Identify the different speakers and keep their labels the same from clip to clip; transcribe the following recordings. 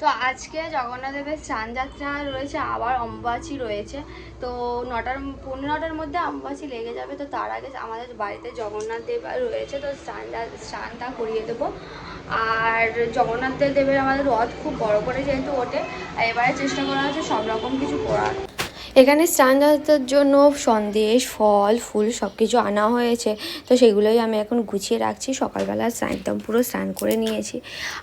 Speaker 1: তো আজকে জগন্নাথ দেবের স্নানযাত্রা রয়েছে, আবার অম্বাচি রয়েছে। তো নটার পনেরো নটার মধ্যে অম্বাচি লেগে যাবে। তো তার আগে আমাদের বাড়িতে জগন্নাথ দেব রয়েছে, তো স্নান স্নানটা করিয়ে দেবো। আর জগন্নাথ দেবের আমাদের রথ খুব বড় করে যেহেতু ওঠে, এবারে চেষ্টা করা হচ্ছে সব রকম কিছু করার। এখানে স্নান যাত্রার জন্য সন্দেশ, ফল, ফুল সব কিছু আনা হয়েছে। তো সেগুলোই আমি এখন গুছিয়ে রাখছি। সকালবেলা একদম পুরো স্নান করে নিয়েছি।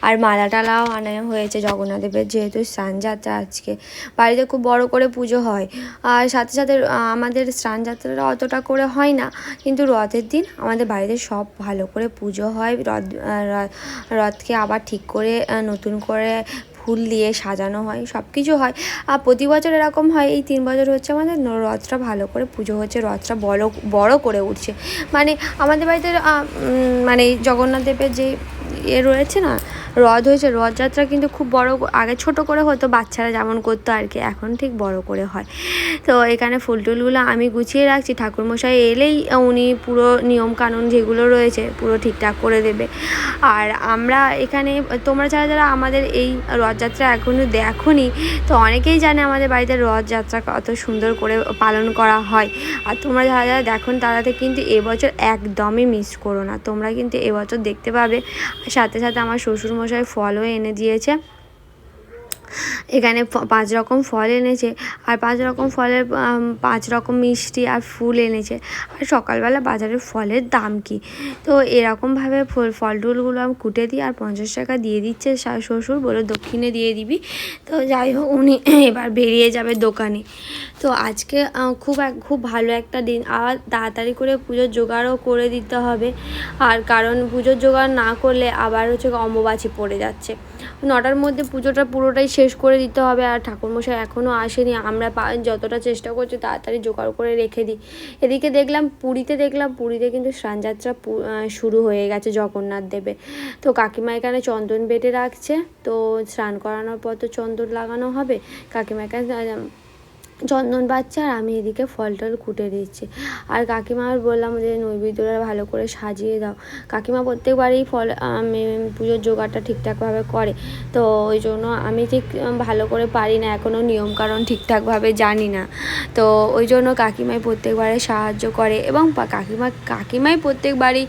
Speaker 1: আর মালা টালাও আনা হয়েছে জগন্নাথ দেবের যেহেতু স্নান যাত্রা আজকে। বাড়িতে খুব বড় করে পুজো হয়। আর সাথে সাথে আমাদের স্নান যাত্রাটা অতটা করে হয় না। কিন্তু রথের দিন আমাদের বাড়িতে সব ভালো করে পুজো হয়। রথ রথকে আবার ঠিক করে নতুন করে ফুল দিয়ে সাজানো হয় সব কিছু হয়। আর প্রতি বছর এরকম হয়, এই তিন বছর হচ্ছে আমাদের রথটা ভালো করে পুজো হচ্ছে, রথটা বড় বড় করে উঠছে। মানে আমাদের বাড়িতে মানে জগন্নাথ দেবের যে এ রয়েছে না রথ হয়েছে। রথযাত্রা কিন্তু খুব বড় আগে ছোট করে হতো, বাচ্চারা যেমন করতো আর কি, এখন ঠিক বড় করে হয়। তো এখানে ফুল টুলগুলো আমি গুছিয়ে রাখছি। ঠাকুরমশাই এলেই উনি পুরো নিয়ম কানুন যেগুলো রয়েছে পুরো ঠিকঠাক করে দেবে। আর আমরা এখানে, তোমরা যারা যারা আমাদের এই রথযাত্রা এখনও দেখোনি, তো অনেকেই জানে আমাদের বাড়িতে রথযাত্রা কত সুন্দর করে পালন করা হয়। আর তোমরা যারা যারা দেখো তারা তো কিন্তু এবছর একদমই মিস করো না। তোমরা কিন্তু এবছর দেখতে পাবে। সাথে সাথে আমার শ্বশুরমশাই ফলও এনে দিয়েছে। এখানে পাঁচ রকম ফল এনেছে, আর পাঁচ রকম ফলের পাঁচ রকম মিষ্টি আর ফুল এনেছে। আর সকালবেলা বাজারে ফলের দাম কি? তো এরকমভাবে ফল ফল টুলগুলো আমি কুটে দিই আর পঞ্চাশ টাকা দিয়ে দিচ্ছে শ্বশুর বলে দক্ষিণে দিয়ে দিবি। তো যাই হোক, উনি এবার বেরিয়ে যাবে দোকানে। তো আজকে খুব এক, খুব ভালো একটা দিন। আর তাড়াতাড়ি করে পুজোর জোগাড়ও করে দিতে হবে। আর কারণ পুজোর জোগাড় না করলে আবার হচ্ছে অম্বুবাচি পড়ে যাচ্ছে। নটার মধ্যে পুজোটা পুরোটাই শেষ করে দিতে হবে আর ঠাকুরমশাই এখনও আসেনি। আমরা যতটা চেষ্টা করছি তাড়াতাড়ি জোগাড় করে রেখে দিই। এদিকে দেখলাম পুরীতে দেখলাম, পুরীতে কিন্তু স্নানযাত্রা শুরু হয়ে গেছে জগন্নাথ দেবে। তো কাকিমা এখানে চন্দন বেটে রাখছে। তো স্নান করানোর পর তো চন্দন লাগানো হবে। কাকিমা এখানে চন্দন বাচ্চা আর আমি এদিকে ফল টল কুটে দিচ্ছি। আর কাকিমা আর বললাম যে, নৈবেদ্যটা ভালো করে সাজিয়ে দাও। কাকিমা প্রত্যেকবারই ফল আমি পুজোর জোগাড়টা ঠিকঠাকভাবে করে। তো ওই জন্য আমি ঠিক ভালো করে পারি না এখনও নিয়মকানুন ঠিকঠাকভাবে জানি না। তো ওই জন্য কাকিমাই প্রত্যেকবারে সাহায্য করে এবং কাকিমা, কাকিমাই প্রত্যেকবারই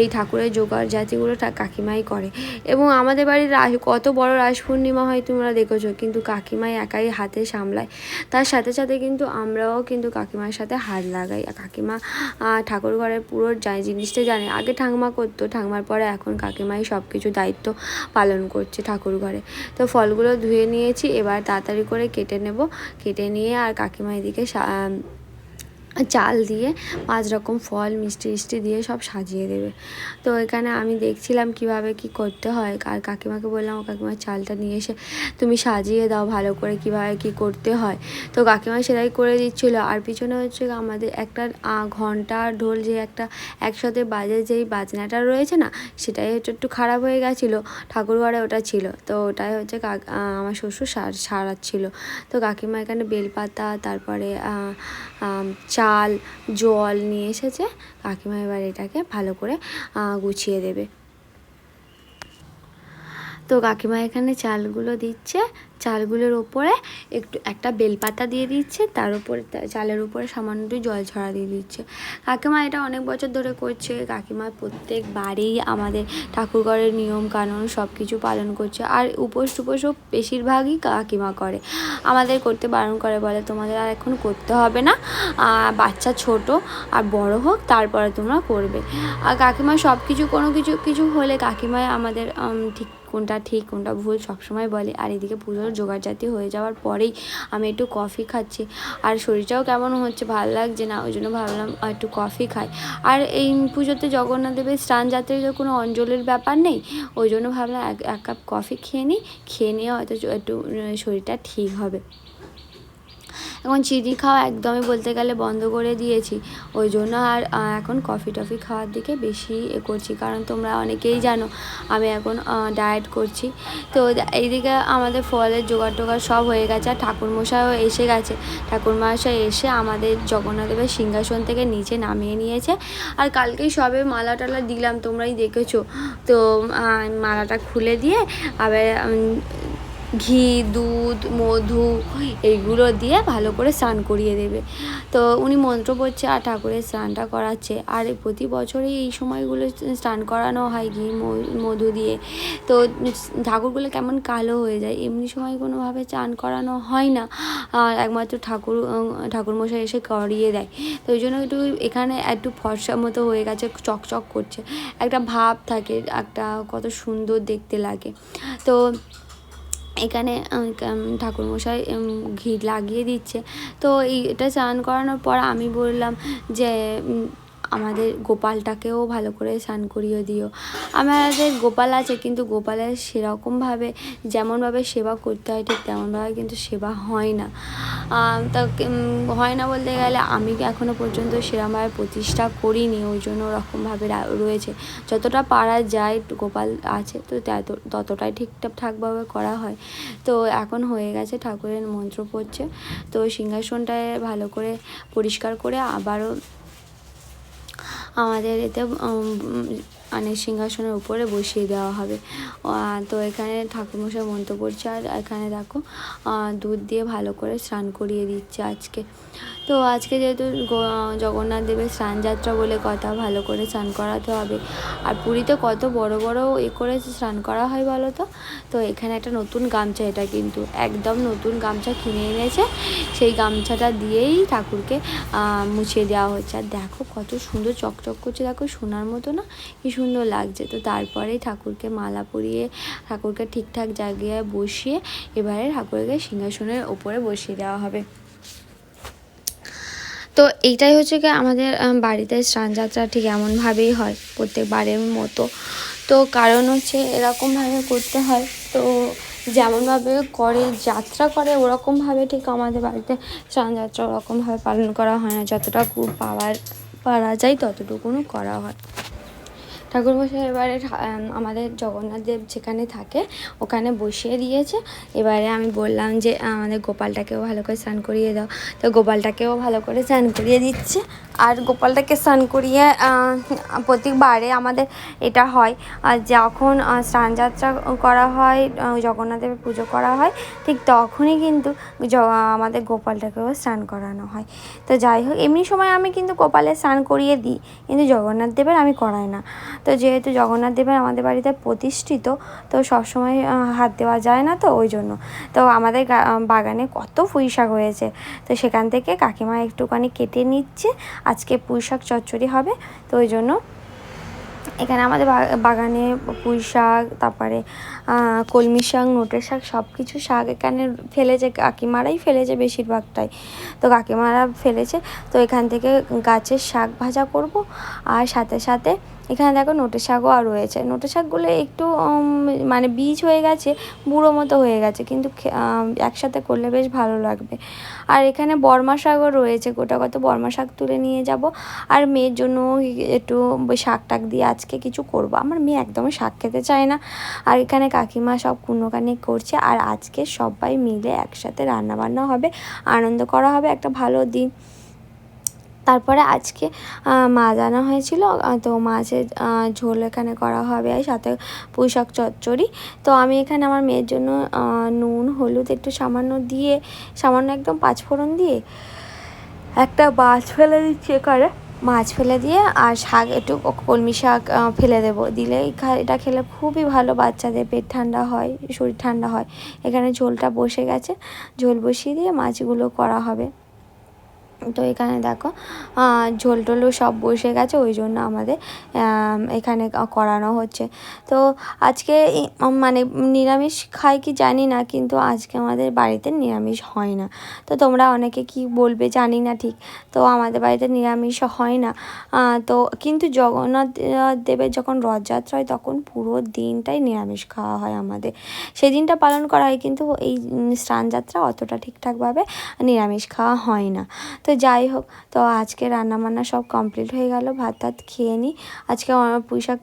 Speaker 1: এই ঠাকুরের জোগাড় জাতিগুলো কাকিমাই করে। এবং আমাদের বাড়ির কত বড় রাস পূর্ণিমা হয় তোমরা দেখেছ, কিন্তু কাকিমাই একাই হাতে সামলায়। তার সাথে সাথে কিন্তু আমরাও কিন্তু কাকিমার সাথে হাত লাগাই। কাকিমা ঠাকুর ঘরের পুরো যাই জিনিসটা জানে। আগে ঠাকমা করতো, ঠাকুমার পরে এখন কাকিমাই সব কিছু দায়িত্ব পালন করছে ঠাকুর ঘরে তো ফলগুলো ধুয়ে নিয়েছি, এবার তাড়াতাড়ি করে কেটে নেব। কেটে নিয়ে আর কাকিমা এদিকে চাল দিয়ে পাঁচ রকম ফল মিষ্টি মিষ্টি দিয়ে সব সাজিয়ে দেবে। তো এখানে আমি দেখছিলাম কীভাবে কি করতে হয়। আর কাকিমাকে বললাম ও কাকিমার চালটা নিয়ে এসে তুমি সাজিয়ে দাও ভালো করে কীভাবে কি করতে হয়। তো কাকিমা সেটাই করে দিচ্ছিল। আর পিছনে হচ্ছে আমাদের একটা ঘণ্টা ঢোল যে একটা একসাথে বাজে যেই বাজনাটা রয়েছে না সেটাই হচ্ছে একটু খারাপ হয়ে গেছিল। ঠাকুর ঘরে ওটা ছিল। তো ওটাই হচ্ছে আমার শ্বশুর সার সারাচ্ছিল। তো কাকিমা এখানে বেলপাতা তারপরে আম, চাল জল নিয়ে এসেছে। কাকিমা এবার এটাকে ভালো করে গুছিয়ে দেবে। তো কাকিমা এখানে চালগুলো দিচ্ছে। চালগুলোর ওপরে একটু, একটা বেলপাতা দিয়ে দিচ্ছে, তার উপরে চালের উপরে সামান্য একটু জল ছড়া দিয়ে দিচ্ছে। কাকিমা এটা অনেক বছর ধরে করছে। কাকিমা প্রত্যেক বাড়ি আমাদের ঠাকুরঘরের নিয়ম কানুন সব কিছু পালন করছে। আর উপোস টুপোসও বেশিরভাগই কাকিমা করে। আমাদের করতে বারণ করে, বলে তোমাদের আর এখন করতে হবে না। বাচ্চা ছোট, আর বড় হোক, তারপরে তোমরা করবে। আর কাকিমা সব কিছু কোনো কিছু কিছু হলে কাকিমাই আমাদের ঠিক কোনটা ঠিক, কোনটা ভুল সবসময় বলে। আর এদিকে পুজোর জোগাড়জাতি হয়ে যাওয়ার পরেই আমি একটু কফি খাচ্ছি। আর শরীরটাও কেমন হচ্ছে, ভালো লাগছে না, ওই জন্য ভাবলাম একটু কফি খাই। আর এই পুজোতে জগন্নাথ দেবের স্নান তো কোনো অঞ্জলির ব্যাপার নেই, ওই জন্য ভাবলাম এক এক কাপ কফি খেয়ে নিই, খেয়ে নিয়ে হয়তো একটু, শরীরটা ঠিক হবে। এখন চিনি খাওয়া একদমই বলতে গেলে বন্ধ করে দিয়েছি। ওই জন্য আর এখন কফি টফি খাওয়ার দিকে বেশি এ করছি। কারণ তোমরা অনেকেই জানো, আমি এখন ডায়েট করছি। তো এইদিকে আমাদের ফলের জোগাড় টোগাড় সব হয়ে গেছে। আর ঠাকুরমশাইও এসে গেছে। ঠাকুরমশাই এসে আমাদের জগন্নাথদেবের সিংহাসন থেকে নিচে নামিয়ে নিয়েছে। আর কালকেই সবে মালা টালা দিলাম, তোমরাই দেখেছ। তো মালাটা খুলে দিয়ে আবার ঘি, দুধ, মধু এইগুলো দিয়ে ভালো করে স্নান করিয়ে দেবে। তো উনি মন্ত্র পড়ছে, আর ঠাকুরের স্নানটা করাচ্ছে। আর প্রতি বছরই এই সময়গুলো স্নান করানো হয় ঘি মধু দিয়ে। তো ঠাকুরগুলো কেমন কালো হয়ে যায়। এমনি সময় কোনোভাবে চান করানো হয় না। আর একমাত্র ঠাকুর ঠাকুরমশাই এসে করিয়ে দেয়। তো ওই জন্য একটু এখানে একটু ফর্সা মতো হয়ে গেছে, চকচক করছে। একটা ভাব থাকে, একটা কত সুন্দর দেখতে লাগে। তো এখানে ঠাকুরমশাই ঘি লাগিয়ে দিচ্ছে। তো এইটা এটা স্নান করানোর পর আমি বললাম যে আমাদের গোপালটাকেও ভালো করে স্নান করিয়ে দিও। আমাদের গোপাল আছে, কিন্তু গোপালের সেরকমভাবে যেমনভাবে সেবা করতে হয়, ঠিক তেমনভাবে কিন্তু সেবা হয় না। তা হয় না বলতে গেলে আমি এখনও পর্যন্ত সেরকমভাবে প্রতিষ্ঠা করিনি, ওই জন্য ওরকমভাবে রয়েছে। যতটা পারা যায় গোপাল আছে, তো তত- ততটাই ঠিকঠাকভাবে করা হয়। তো এখন হয়ে গেছে, ঠাকুরের মন্ত্র পড়ছে। তো সিংহাসনটায় ভালো করে পরিষ্কার করে আবারও আমাদের এতে মানে সিংহাসনের উপরে বসিয়ে দেওয়া হবে। তো এখানে ঠাকুরমশাই মন্ত্র পড়ছে আর এখানে দেখো দুধ দিয়ে ভালো করে স্নান করিয়ে দিচ্ছে আজকে। তো আজকে যেহেতু জগন্নাথ দেবের স্নানযাত্রা বলে কথা, ভালো করে স্নান করাতে হবে। আর পুরীতে কত বড় বড় এ করে স্নান করা হয় বলো তো? তো এখানে একটা নতুন গামছা, এটা কিন্তু একদম নতুন গামছা কিনে এনেছে। সেই গামছাটা দিয়েই ঠাকুরকে মুছিয়ে দেওয়া হচ্ছে। আর দেখো কত সুন্দর চকচক করছে, দেখো সোনার মতো না? কি সুন্দর লাগছে। তো তারপরেই ঠাকুরকে মালা পরিয়ে ঠাকুরকে ঠিকঠাক জায়গায় বসিয়ে এবারে ঠাকুরকে সিংহাসনের ওপরে বসিয়ে দেওয়া হবে। তো এইটাই হচ্ছে কি আমাদের বাড়িতে স্নানযাত্রা ঠিক এমনভাবেই হয় প্রত্যেকবারের মতো। তো কারণ হচ্ছে এরকমভাবে করতে হয়। তো যেমনভাবে করে, যাত্রা করে ওরকমভাবে ঠিক আমাদের বাড়িতে স্নানযাত্রা ওরকমভাবে পালন করা হয় না। যতটা পাওয়ার, পারা যায় ততটুকুনও করা হয়। ঠাকুরমশাই এবারে আমাদের জগন্নাথ দেব যেখানে থাকে, ওখানে বসিয়ে দিয়েছে। এবারে আমি বললাম যে, আমাদের গোপালটাকেও ভালো করে স্নান করিয়ে দাও। তো গোপালটাকেও ভালো করে স্নান করিয়ে দিচ্ছে। আর গোপালটাকে স্নান করিয়ে প্রত্যেকবারে আমাদের এটা হয়। যখন আহ, স্নানযাত্রা করা হয় আহ, জগন্নাথ দেবের পুজো করা হয় ঠিক তখনই কিন্তু আমাদের গোপালটাকেও স্নান করানো হয়। তো যাই হোক এমনি সময় আমি কিন্তু গোপালের স্নান করিয়ে দিই কিন্তু জগন্নাথ দেবের আমি করাই না। তো যেহেতু জগন্নাথ দেবের আমাদের বাড়িতে প্রতিষ্ঠিত তো সবসময় হাত দেওয়া যায় না তো ওই জন্য। তো আমাদের বাগানে কত পুঁই শাক হয়েছে তো সেখান থেকে কাকিমা একটুখানি কেটে নিচ্ছে আজকে পুঁই শাক চচ্চড়ি হবে, তো ওই জন্য এখানে আমাদের বাগানে পুঁই শাক, তারপরে কলমি শাক, নোটের শাক সব কিছু শাক এখানে ফেলেছে, কাকিমারাই ফেলেছে বেশিরভাগটাই। তো কাকিমারা ফেলেছে, তো এখান থেকে গাছের শাক ভাজা করব, আর সাথে সাথে এখানে দেখো নোটে শাকও আর রয়েছে। নোটে শাকগুলো একটু মানে বীজ হয়ে গেছে, বুড়ো মতো হয়ে গেছে, কিন্তু একসাথে করলে বেশ ভালো লাগবে। আর এখানে বর্মা শাকও রয়েছে, গোটা কত বর্মা শাক তুলে নিয়ে যাব। আর মেয়ের জন্য একটু শাক টাক দিয়ে আজকে কিছু করব। আমার মেয়ে একদমই শাক খেতে চায় না। আর এখানে কাকিমা সব কুনোকানি করছে, আর আজকে সবাই মিলে একসাথে রান্না বান্না হবে, আনন্দ করা হবে, একটা ভালো দিন। তারপরে আজকে মাছ আনা হয়েছিল তো মাছের ঝোল এখানে করা হবে আর সাথে পুঁই শাক চচ্চড়ি। তো আমি এখানে আমার মেয়ের জন্য নুন, হলুদ একটু সামান্য দিয়ে, সামান্য একদম পাঁচফোড়ন দিয়ে একটা মাছ ফেলে দিচ্ছি এখানে। মাছ ফেলে দিয়ে আর শাক একটু কলমি শাক ফেলে দেবো। দিলে এটা খেলে খুবই ভালো বাচ্চাদের পেট ঠান্ডা হয়, শরীর ঠান্ডা হয়। এখানে ঝোলটা বসে গেছে। ঝোল বসিয়ে দিয়ে মাছগুলো করা হবে। তো এখানে দেখো ঝোল টোলও সব বসে গেছে, ওই জন্য আমাদের এখানে করানো হচ্ছে। তো আজকে মানে নিরামিষ খাই কি জানি না, কিন্তু আজকে আমাদের বাড়িতে নিরামিষ হয় না। তো তোমরা অনেকে কি বলবে জানি না ঠিক, তো আমাদের বাড়িতে নিরামিষ হয় না। তো কিন্তু জগন্নাথ দেবের যখন রথযাত্রা হয়, তখন পুরো দিনটাই নিরামিষ খাওয়া হয় আমাদের। সেই দিনটা পালন করা হয়, কিন্তু এই স্নানযাত্রা অতটা ঠিকঠাকভাবে নিরামিষ খাওয়া হয় না। তো যাই হোক, তো আজকে রান্নাবান্না সব কমপ্লিট হয়ে গেল, ভাত টাত খেয়ে নিই আজকে পুঁই শাক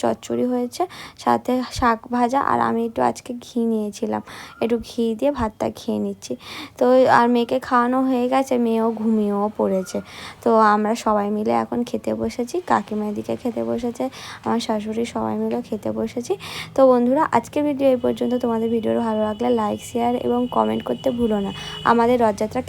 Speaker 1: চচ্চড়ি হয়েছে, সাথে শাক ভাজা, আর আমি একটু আজকে ঘি নিয়েছিলাম। একটু ঘি দিয়ে ভাতটা খেয়ে নিচ্ছি। তো আর মেয়েকে খাওয়ানো হয়ে গেছে, মেয়েও ঘুমিয়েও পড়েছে। তো আমরা সবাই মিলে এখন খেতে বসেছি কাকিমা এদিকে খেতে বসেছে, আমার শাশুড়ি সবাই মিলে খেতে বসেছি। তো বন্ধুরা, আজকের ভিডিও এই পর্যন্ত। তোমাদের ভিডিও ভালো লাগলে লাইক শেয়ার এবং কমেন্ট করতে ভুলো না। আমাদের রথযাত্রা